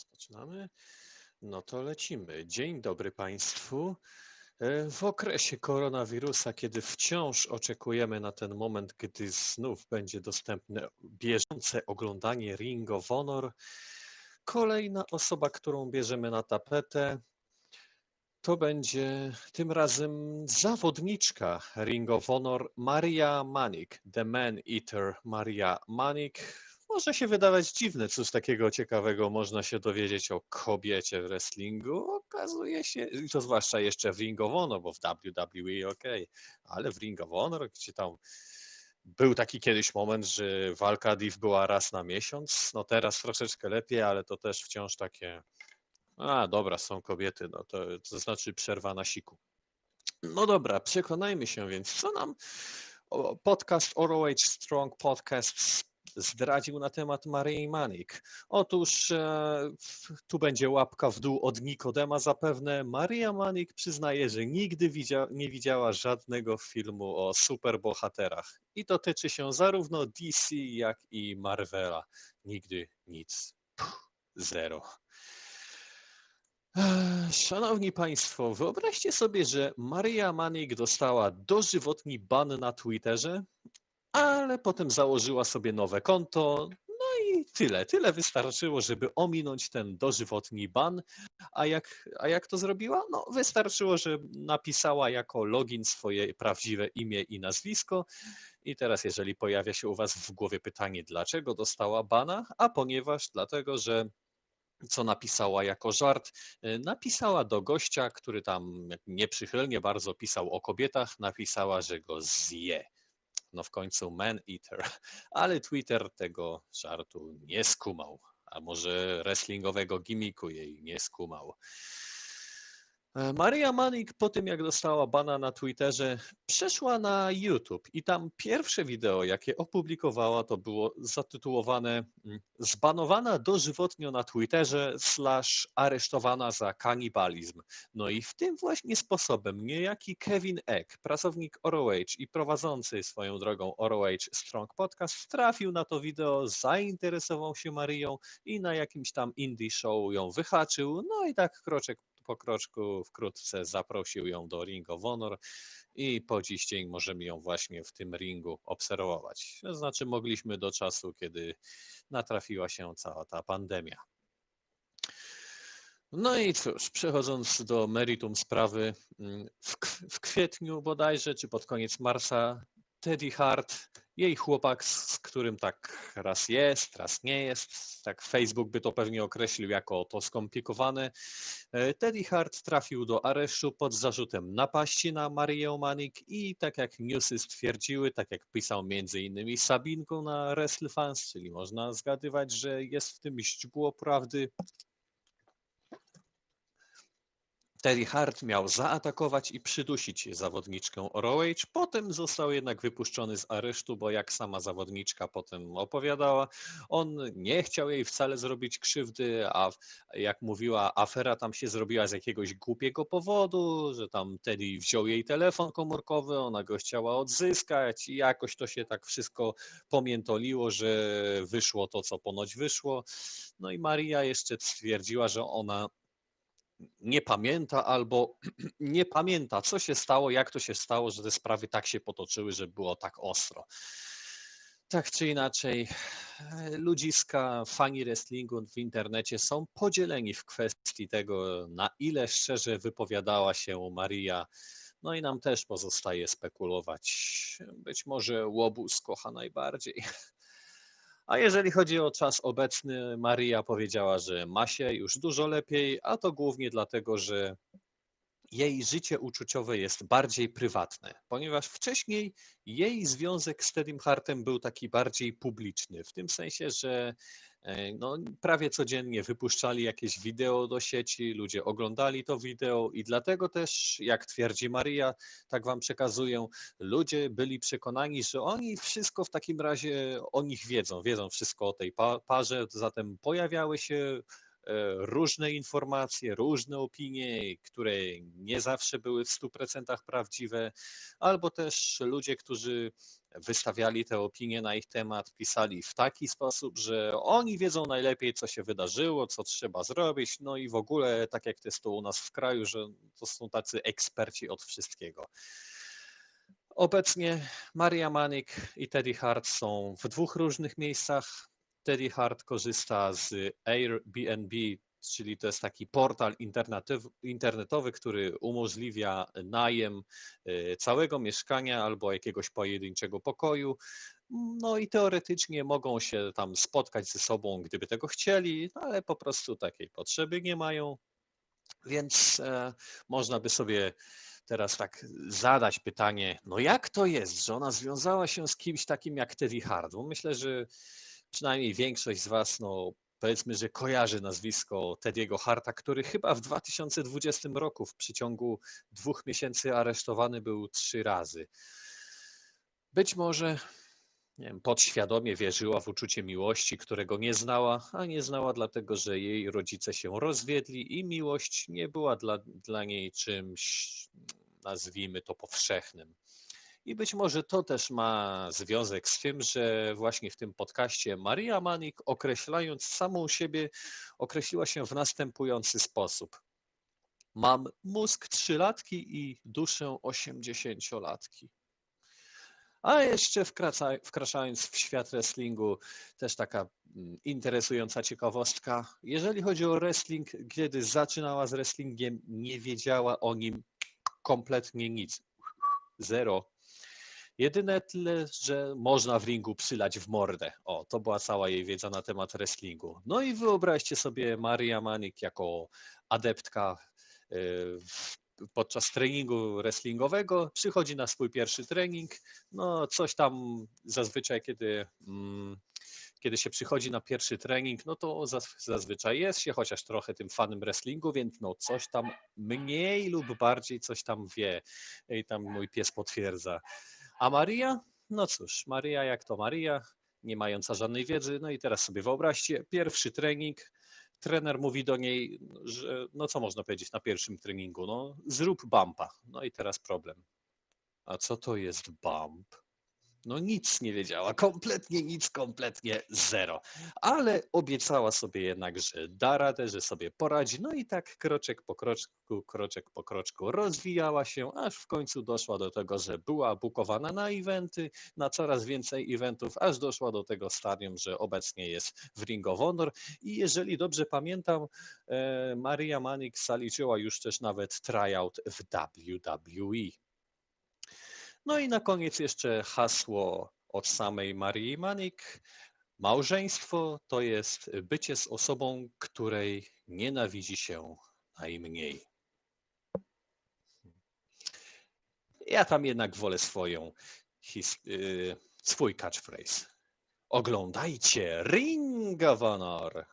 Rozpoczynamy. No to lecimy. Dzień dobry Państwu. E, W okresie koronawirusa, kiedy wciąż oczekujemy na ten moment, gdy znów będzie dostępne bieżące oglądanie Ring of Honor, kolejna osoba, którą bierzemy na tapetę, to będzie tym razem zawodniczka Ring of Honor Maria Manik, The Man Eater Maria Manik. Może się wydawać dziwne, cóż takiego ciekawego można się dowiedzieć o kobiecie w wrestlingu. Okazuje się, i to zwłaszcza jeszcze w Ring of Honor, bo w WWE ok, ale w Ring of Honor, gdzie tam był taki kiedyś moment, że walka div była raz na miesiąc, no teraz troszeczkę lepiej, ale to też wciąż takie, a dobra, są kobiety, no to, to znaczy przerwa na siku. No dobra, przekonajmy się więc, co nam podcast ROH Strong Podcast zdradził na temat Maryi Manik. Otóż e, tu będzie łapka w dół od Nikodema zapewne. Maria Manik przyznaje, że nigdy widzia, nie widziała żadnego filmu o superbohaterach. I to tyczy się zarówno DC, jak i Marvela. Nigdy nic. Puh, zero. Ech, Szanowni Państwo, wyobraźcie sobie, że Maria Manik dostała dożywotni ban na Twitterze, ale potem założyła sobie nowe konto. No i tyle. Tyle wystarczyło, żeby ominąć ten dożywotni ban. A jak, a jak to zrobiła? No, wystarczyło, że napisała jako login swoje prawdziwe imię i nazwisko. I teraz, jeżeli pojawia się u Was w głowie pytanie, dlaczego dostała bana? A ponieważ dlatego, że co napisała jako żart. Napisała do gościa, który tam nieprzychylnie bardzo pisał o kobietach, napisała, że go zje. No w końcu man eater, ale Twitter tego żartu nie skumał, a może wrestlingowego gimiku jej nie skumał. E, Maria Manik po tym, jak dostała bana na Twitterze, przeszła na YouTube i tam pierwsze wideo, jakie opublikowała, to było zatytułowane mm, Zbanowana dożywotnio na Twitterze slash aresztowana za kanibalizm. No i w tym właśnie sposobem niejaki Kevin Eck, pracownik ROH i prowadzący swoją drogą ROH Strong Podcast, trafił na to wideo, zainteresował się Marią i na jakimś tam indie show ją wyhaczył. No i tak kroczek po kroczku wkrótce zaprosił ją do Ring of Honor i po dziś dzień możemy ją właśnie w tym ringu obserwować. To znaczy mogliśmy do czasu, kiedy natrafiła się cała ta pandemia. No i cóż, przechodząc do meritum sprawy, mm, w, w kwietniu bodajże, czy pod koniec marca, Teddy Hart, jej chłopak, z którym tak raz jest, raz nie jest, tak Facebook by to pewnie określił jako to skomplikowane, Teddy Hart trafił do aresztu pod zarzutem napaści na Marię Manik i tak jak newsy stwierdziły, tak jak pisał między innymi Sabinką na WrestleFans, czyli można zgadywać, że jest w tym źdźbło prawdy, Terry Hart miał zaatakować i przydusić zawodniczkę ROH, potem został jednak wypuszczony z aresztu, bo jak sama zawodniczka potem opowiadała, on nie chciał jej wcale zrobić krzywdy, a jak mówiła, afera tam się zrobiła z jakiegoś głupiego powodu, że tam Teddy wziął jej telefon komórkowy, ona go chciała odzyskać i jakoś to się tak wszystko pomiętoliło, że wyszło to, co ponoć wyszło. No i Maria jeszcze stwierdziła, że ona nie pamięta albo nie pamięta, co się stało, jak to się stało, że te sprawy tak się potoczyły, że było tak ostro. Tak czy inaczej, e, ludziska, fani wrestlingu w internecie są podzieleni w kwestii tego, na ile szczerze wypowiadała się Maria. No i nam też pozostaje spekulować. Być może łobuz kocha najbardziej. A jeżeli chodzi o czas obecny, Maria powiedziała, że ma się już dużo lepiej, a to głównie dlatego, że jej życie uczuciowe jest bardziej prywatne, ponieważ wcześniej jej związek z Teddym Hartem był taki bardziej publiczny, w tym sensie, że e, no, prawie codziennie wypuszczali jakieś wideo do sieci, ludzie oglądali to wideo i dlatego też, jak twierdzi Maria, tak wam przekazuję, ludzie byli przekonani, że oni wszystko w takim razie o nich wiedzą, wiedzą wszystko o tej pa- parze, zatem pojawiały się różne informacje, różne opinie, które nie zawsze były w 100% prawdziwe, albo też ludzie, którzy wystawiali te opinie na ich temat, pisali w taki sposób, że oni wiedzą najlepiej, co się wydarzyło, co trzeba zrobić, no i w ogóle, tak jak to jest to u nas w kraju, że to są tacy eksperci od wszystkiego. Obecnie Maria Manik i Teddy Hart są w dwóch różnych miejscach. Teddy Hart korzysta z Airbnb, czyli to jest taki portal internetowy, który umożliwia najem y, całego mieszkania albo jakiegoś pojedynczego pokoju. No i teoretycznie mogą się tam spotkać ze sobą, gdyby tego chcieli, no ale po prostu takiej potrzeby nie mają. Więc e, można by sobie teraz tak zadać pytanie, no jak to jest, że ona związała się z kimś takim jak Teddy Hart? Bo myślę, że przynajmniej większość z Was, no powiedzmy, że kojarzy nazwisko Tediego Harta, który chyba w 2020 roku w przeciągu dwóch miesięcy aresztowany był trzy razy. Być może nie wiem, podświadomie wierzyła w uczucie miłości, którego nie znała, a nie znała dlatego, że jej rodzice się rozwiedli i miłość nie była dla, dla niej czymś, nazwijmy to, powszechnym. I być może to też ma związek z tym, że właśnie w tym podcaście Maria Manik, określając samą siebie, określiła się w następujący sposób. Mam mózg trzylatki i duszę osiemdziesięciolatki. A jeszcze wkraczając w świat wrestlingu, też taka mm, interesująca ciekawostka. Jeżeli chodzi o wrestling, kiedy zaczynała z wrestlingiem, nie wiedziała o nim kompletnie nic. Zero. Jedyne tyle, że można w ringu przylać w mordę. O, to była cała jej wiedza na temat wrestlingu. No i wyobraźcie sobie Maria Manik jako adeptka y, podczas treningu wrestlingowego, przychodzi na swój pierwszy trening, no coś tam zazwyczaj, kiedy, mm, kiedy się przychodzi na pierwszy trening, no to zazwyczaj jest się chociaż trochę tym fanem wrestlingu, więc no coś tam mniej lub bardziej coś tam wie i tam mój pies potwierdza. A Maria? No cóż, Maria jak to Maria, nie mająca żadnej wiedzy. No i teraz sobie wyobraźcie, pierwszy trening, trener mówi do niej, że no co można powiedzieć na pierwszym treningu, no zrób bumpa. No i teraz problem. A co to jest bump? No nic nie wiedziała, kompletnie nic, kompletnie zero. Ale obiecała sobie jednak, że da radę, że sobie poradzi. No i tak kroczek po kroczku, kroczek po kroczku rozwijała się, aż w końcu doszła do tego, że była bukowana na eventy, na coraz więcej eventów, aż doszła do tego stadium, że obecnie jest w Ring of Honor. I jeżeli dobrze pamiętam, e, Maria Manik zaliczyła już też nawet tryout w WWE. No i na koniec jeszcze hasło od samej Marii Manik. Małżeństwo to jest bycie z osobą, której nienawidzi się najmniej. Ja tam jednak wolę swoją, yy, swój catchphrase. Oglądajcie Ring of Honor.